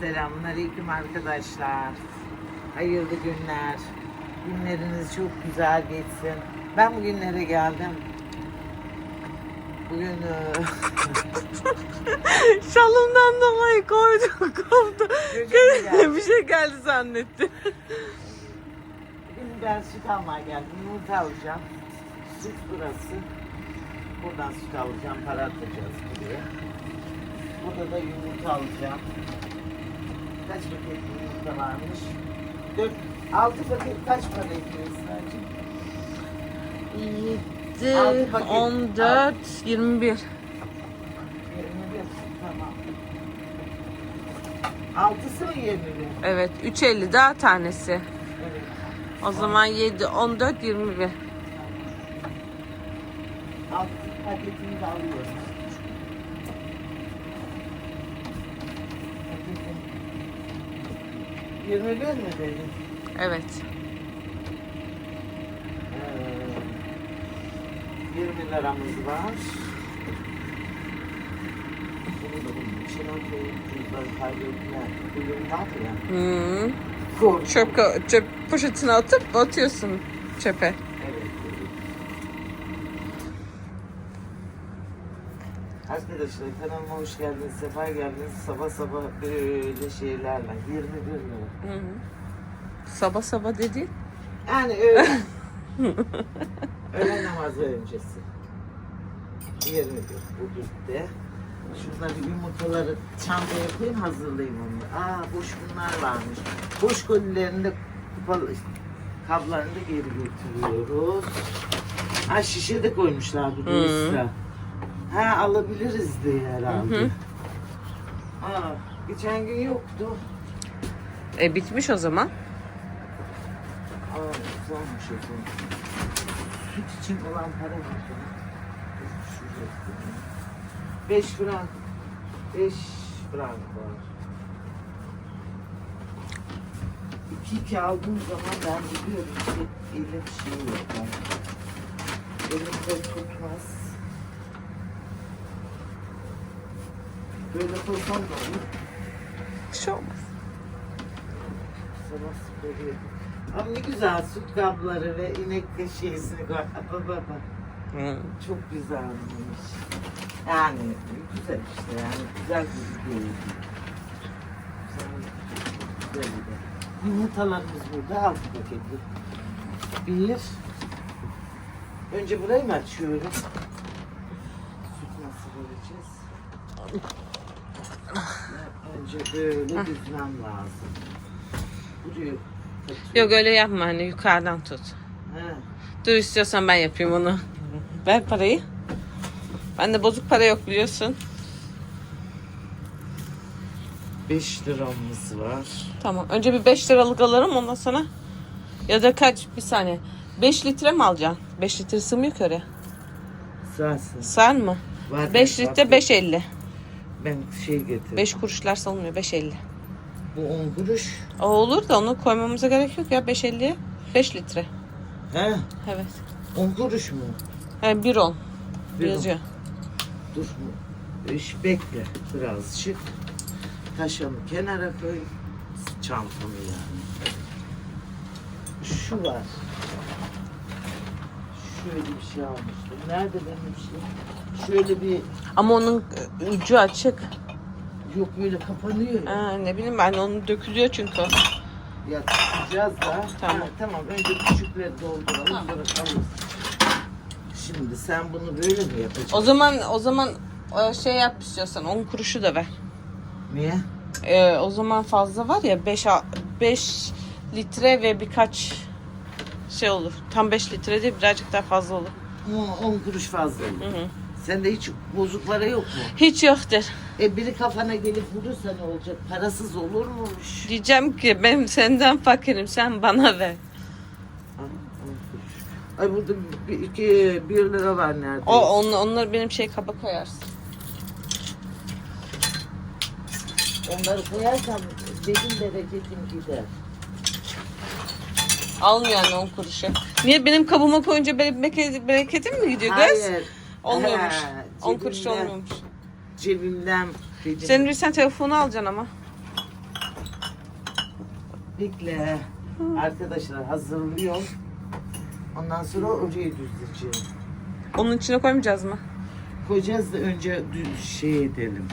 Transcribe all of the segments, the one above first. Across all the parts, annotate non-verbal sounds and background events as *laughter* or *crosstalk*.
Selamünaleyküm arkadaşlar. Hayırlı günler. Günleriniz çok güzel geçsin. Ben bugünlere geldim. Bugün e, *laughs* Şalımdan dolayı koydum koptu. *laughs* Bir şey geldi zannetti. bugün ben süt almaya geldim. Yumurta alacağım. Süt burası. Buradan süt alacağım. Para atacağız buraya. Burada da yumurta alacağım. Kaç paket yumurta varmış? 4, 6 paket kaç para ediyorsun Hacı? 7, Altı paket. 14, 21. 21 tamam. Altısı mı 21? Evet 3.50 daha tanesi. Evet. O zaman 7, 14, 21. Altı paketini de alıyorum. 21 mi dedin? Evet. Ee, 20 liramız var. Bunu da bunun içine koyup cüzdanı kaybetme huyum var ya. Korkunç. Çöp, çöp poşetine atıp atıyorsun çöpe. Evet. evet. Arkadaşlar kanalıma hoş geldiniz, sefa geldiniz. Sabah sabah böyle şeylerle 21 lira. Hı hı. Sabah sabah dedi. Yani öyle. *laughs* Öğle namazı öncesi. 21 bu gitti. Şunları yumurtaları çantaya koyayım hazırlayayım onu. Aa boş bunlar varmış. Boş kolilerinde kupalı kablarını da geri götürüyoruz. Ha şişe de koymuşlar bir Hı. Ha alabiliriz diye herhalde. Hı hı. Aa, geçen gün yoktu. E bitmiş o zaman. Aa, güzelmiş o zaman. Süt için olan para var. Şurada. Beş frank. Beş frank var. İki iki aldığım zaman ben biliyorum ki elim şey yok. Elimde tutmaz. Böyle koysam da olur. Bir şey olmaz. Sabah yedim. Ama ne güzel süt kabları ve inek şeysini koy. Baba baba. Hı. Çok güzelmiş. Yani güzel işte yani güzel bir değil. Güzel, güzel bir de. Yumurtalarımız burada altı paketli. Bir. Önce burayı mı açıyorum? Süt nasıl vereceğiz? Önce böyle düzmem lazım. Buraya. Yok öyle yapma hani yukarıdan tut. He. Dur istiyorsan ben yapayım onu. Ver parayı. Bende bozuk para yok biliyorsun. 5 liramız var. Tamam. Önce bir 5 liralık alırım ondan sonra. Ya da kaç? Bir saniye. 5 litre mi alacaksın? 5 litre sığmıyor ki oraya. Sağsın. Sığar mı? Var 5 var. litre 5.50. Ben şey getirdim. 5 kuruşlar salınmıyor 5.50. Bu 10 kuruş. O olur da onu koymamıza gerek yok ya 5.50'ye. 5 litre. He? Evet. 10 kuruş mu? Yani 1.10 Bir on. yazıyor. Dur. İş bekle birazcık. Taşımı kenara koy. Çantamı yani. Şu var. Şöyle bir şey almıştım. Nerede benim şey? Şöyle bir Ama onun e, ucu açık. yok böyle kapanıyor ya. Ha, ne bileyim ben onu dökülüyor çünkü. o. Ya tutacağız da. Tamam. Ha, tamam. Önce küçükleri dolduralım. Bırakalım. Şimdi sen bunu böyle mi yapacaksın? O zaman o zaman e, şey yap istiyorsan 10 kuruşu da ver. Niye? Ee, o zaman fazla var ya 5 5 litre ve birkaç şey olur. Tam 5 litre değil birazcık daha fazla olur. 10 kuruş fazla. olur. Hı hı. Sende hiç bozuk para yok mu? Hiç yoktur. E biri kafana gelip vurursa ne olacak? Parasız olur muymuş? Diyeceğim ki ben senden fakirim sen bana ver. Ah, on. Ay burada bir, iki, bir lira var nerede? O on, onları benim şey kaba koyarsın. Onları koyarsam benim bereketim gider. Almıyor yani 10 kuruşu. Niye benim kabıma koyunca benim bereketim mi gidiyor kız? Hayır. Olmuyormuş. Ha, 10 kuruş cebimden- olmuyormuş. Cebimden dedim. Senin sen telefonu alacaksın ama. Bekle. Arkadaşlar hazırlıyorum. Ondan sonra oraya düzleyeceğim. Onun içine koymayacağız mı? Koyacağız da önce düz şey edelim.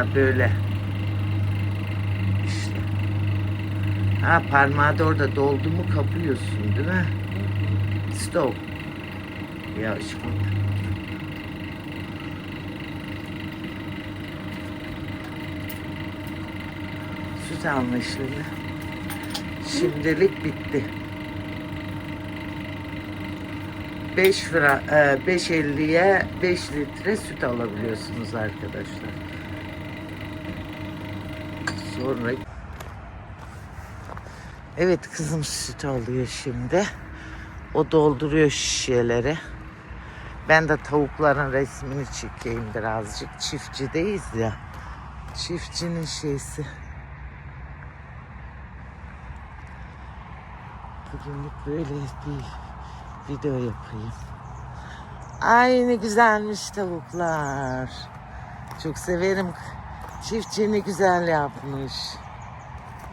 Ha böyle. İşte. Ha parmağı da orada doldu mu kapıyorsun değil mi? Stop. Yavaş bak. Süt işlemi. Şimdilik bitti. 5 fra, e, 5.50'ye 5 litre süt alabiliyorsunuz arkadaşlar. Sonra Evet kızım süt alıyor şimdi. O dolduruyor şişeleri. Ben de tavukların resmini çekeyim birazcık. Çiftçideyiz ya. Çiftçinin şeysi. Bugünlük böyle bir video yapayım. Ay ne güzelmiş tavuklar. Çok severim. Çiftçi ne güzel yapmış.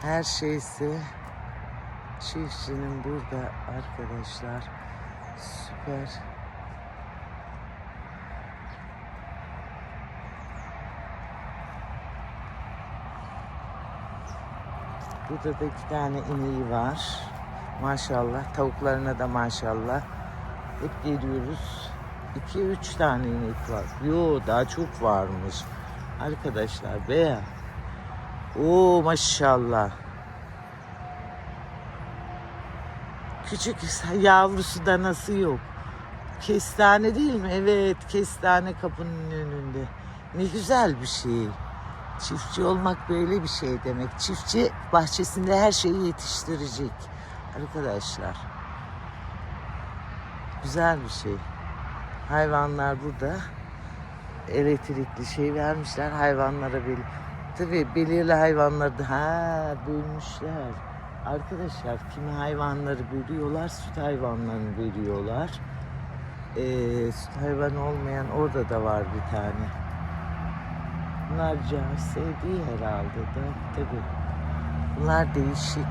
Her şeysi. Çiftçinin burada arkadaşlar. Süper. Burada da iki tane ineği var. Maşallah. Tavuklarına da maşallah. Hep geliyoruz. İki üç tane inek var. Yo daha çok varmış. Arkadaşlar be. Oo maşallah. Küçük yavrusu da nasıl yok. Kestane değil mi? Evet, kestane kapının önünde. Ne güzel bir şey. Çiftçi olmak böyle bir şey demek. Çiftçi bahçesinde her şeyi yetiştirecek. Arkadaşlar. Güzel bir şey. Hayvanlar burada. Elektrikli şey vermişler hayvanlara belli. Tabii belirli hayvanları da ha bölmüşler. Arkadaşlar kimi hayvanları bölüyorlar, süt hayvanlarını bölüyorlar. Ee, süt hayvan olmayan orada da var bir tane. Bunlar cahil değil herhalde da tabii. Bunlar değişik.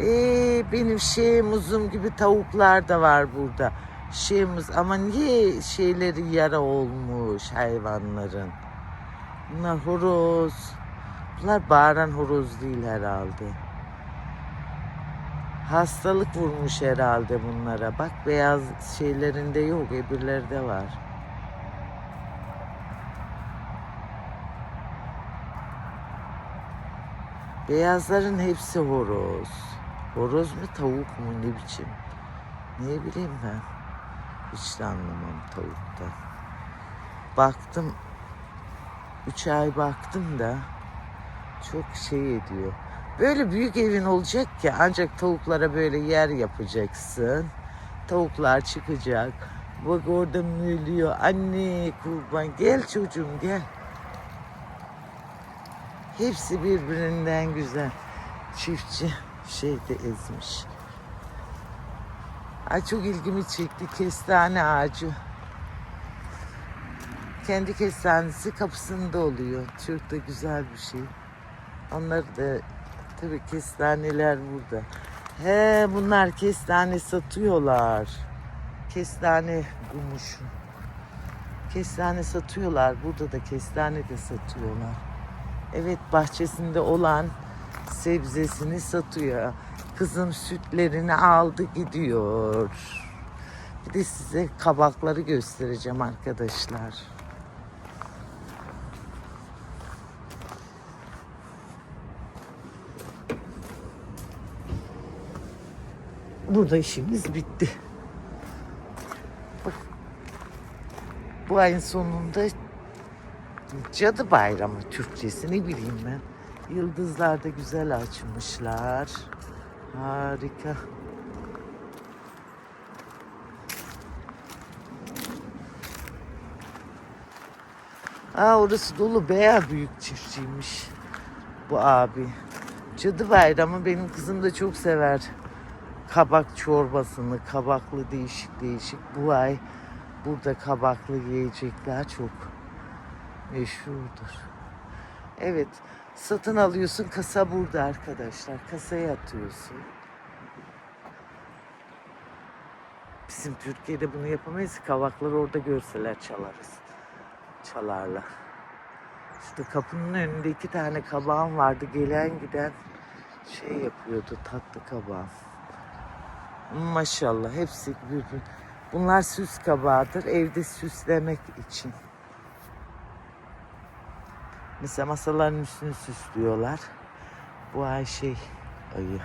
Ee, benim şeyimuzum gibi tavuklar da var burada. Şeyimiz ama niye şeyleri yara olmuş hayvanların? Bunlar horoz. Bunlar bağıran horoz değil herhalde. Hastalık vurmuş herhalde bunlara. Bak beyaz şeylerinde yok, öbürlerde var. Beyazların hepsi horoz. Horoz mu tavuk mu ne biçim? Ne bileyim ben. Hiç de anlamam tavuktan. Baktım. Üç ay baktım da çok şey ediyor. Böyle büyük evin olacak ki ancak tavuklara böyle yer yapacaksın. Tavuklar çıkacak. Bak orada mülüyor. Anne kurban gel çocuğum gel. Hepsi birbirinden güzel. Çiftçi şeyde ezmiş. Ay çok ilgimi çekti kestane ağacı. Kendi kestanesi kapısında oluyor. Çok da güzel bir şey. Onları da tabii kestaneler burada. He bunlar kestane satıyorlar. Kestane gumuşu. Kestane satıyorlar. Burada da kestane de satıyorlar. Evet bahçesinde olan sebzesini satıyor. Kızım sütlerini aldı gidiyor. Bir de size kabakları göstereceğim arkadaşlar. Burada işimiz bitti. Bu ayın sonunda Cadı Bayramı Türkçesi ne bileyim ben. Yıldızlar da güzel açmışlar. Harika. Aa orası dolu baya büyük çiftçiymiş bu abi. Cadı bayramı benim kızım da çok sever. Kabak çorbasını, kabaklı değişik değişik. Bu ay burada kabaklı yiyecekler çok meşhurdur. Evet, satın alıyorsun. Kasa burada arkadaşlar. Kasaya atıyorsun. Bizim Türkiye'de bunu yapamayız. Kavakları orada görseler çalarız. Çalarlar. İşte kapının önünde iki tane kabağım vardı. Gelen giden şey yapıyordu. Tatlı kabağım. Maşallah hepsi birbir. Bunlar süs kabağıdır. Evde süslemek için. Mesela masaların üstünü süslüyorlar. Bu ay şey ayı.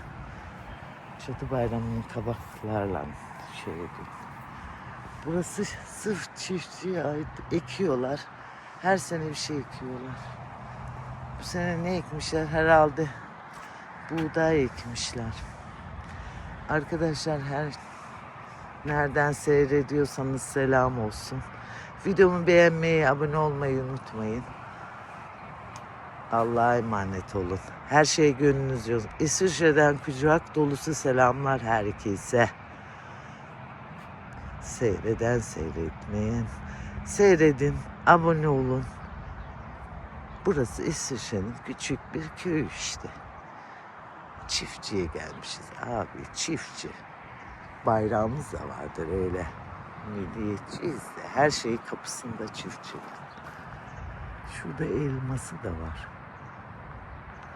Çatı bayramının kabaklarla şey ediyor. Burası sırf çiftçiye ait ekiyorlar. Her sene bir şey ekiyorlar. Bu sene ne ekmişler? Herhalde buğday ekmişler. Arkadaşlar her nereden seyrediyorsanız selam olsun. Videomu beğenmeyi, abone olmayı unutmayın. Allah'a emanet olun. Her şey gönlünüzce olsun. İsviçre'den kucak dolusu selamlar herkese. Seyreden seyretmeyen. Seyredin, abone olun. Burası İsviçre'nin küçük bir köyü işte. Çiftçiye gelmişiz abi, çiftçi. Bayrağımız da vardır öyle. Milliyetçiyiz de her şey kapısında çiftçi. Şurada elması da var.